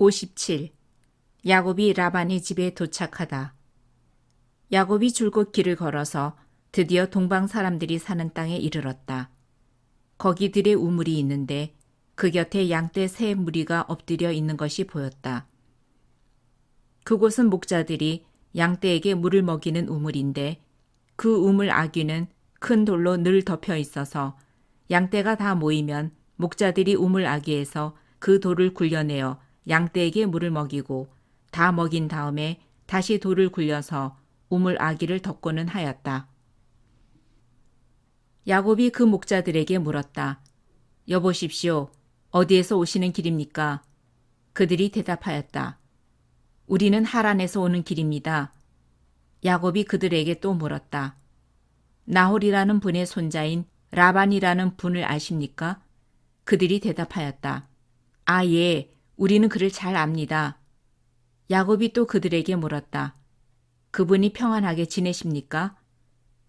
57. 야곱이 라반의 집에 도착하다. 야곱이 줄곧 길을 걸어서 드디어 동방 사람들이 사는 땅에 이르렀다. 거기들의 우물이 있는데 그 곁에 양떼 세 무리가 엎드려 있는 것이 보였다. 그곳은 목자들이 양떼에게 물을 먹이는 우물인데 그 우물 아귀는 큰 돌로 늘 덮여 있어서 양떼가 다 모이면 목자들이 우물 아귀에서 그 돌을 굴려내어 양떼에게 물을 먹이고 다 먹인 다음에 다시 돌을 굴려서 우물 아귀를 덮고는 하였다. 야곱이 그 목자들에게 물었다. 여보십시오. 어디에서 오시는 길입니까? 그들이 대답하였다. 우리는 하란에서 오는 길입니다. 야곱이 그들에게 또 물었다. 나홀이라는 분의 손자인 라반이라는 분을 아십니까? 그들이 대답하였다. 아, 예, 우리는 그를 잘 압니다. 야곱이 또 그들에게 물었다. 그분이 평안하게 지내십니까?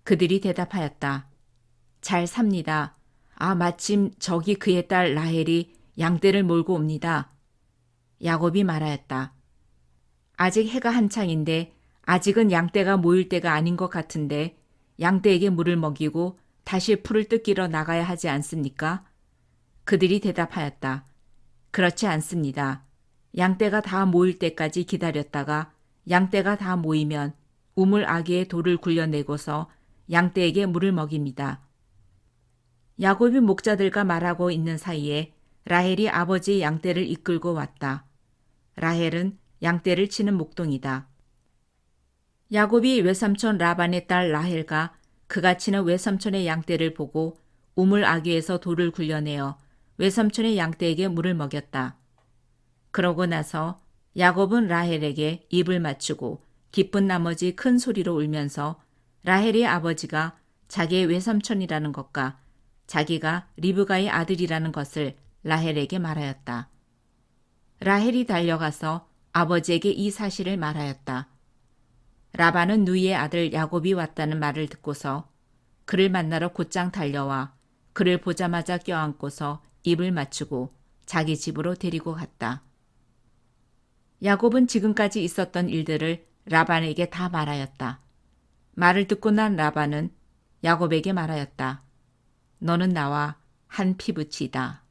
그들이 대답하였다. 잘 삽니다. 아, 마침 저기 그의 딸 라헬이 양떼를 몰고 옵니다. 야곱이 말하였다. 아직 해가 한창인데 아직은 양떼가 모일 때가 아닌 것 같은데 양떼에게 물을 먹이고 다시 풀을 뜯기러 나가야 하지 않습니까? 그들이 대답하였다. 그렇지 않습니다. 양떼가 다 모일 때까지 기다렸다가 양떼가 다 모이면 우물 아기에 돌을 굴려내고서 양떼에게 물을 먹입니다. 야곱이 목자들과 말하고 있는 사이에 라헬이 아버지의 양떼를 이끌고 왔다. 라헬은 양떼를 치는 목동이다. 야곱이 외삼촌 라반의 딸 라헬과 그가 치는 외삼촌의 양떼를 보고 우물 아귀에서 돌을 굴려내어 외삼촌의 양떼에게 물을 먹였다. 그러고 나서 야곱은 라헬에게 입을 맞추고 기쁜 나머지 큰 소리로 울면서 라헬의 아버지가 자기의 외삼촌이라는 것과 자기가 리브가의 아들이라는 것을 라헬에게 말하였다. 라헬이 달려가서 아버지에게 이 사실을 말하였다. 라반은 누이의 아들 야곱이 왔다는 말을 듣고서 그를 만나러 곧장 달려와 그를 보자마자 껴안고서 입을 맞추고 자기 집으로 데리고 갔다. 야곱은 지금까지 있었던 일들을 라반에게 다 말하였다. 말을 듣고 난 라반은 야곱에게 말하였다. 너는 나와 한 피부치다.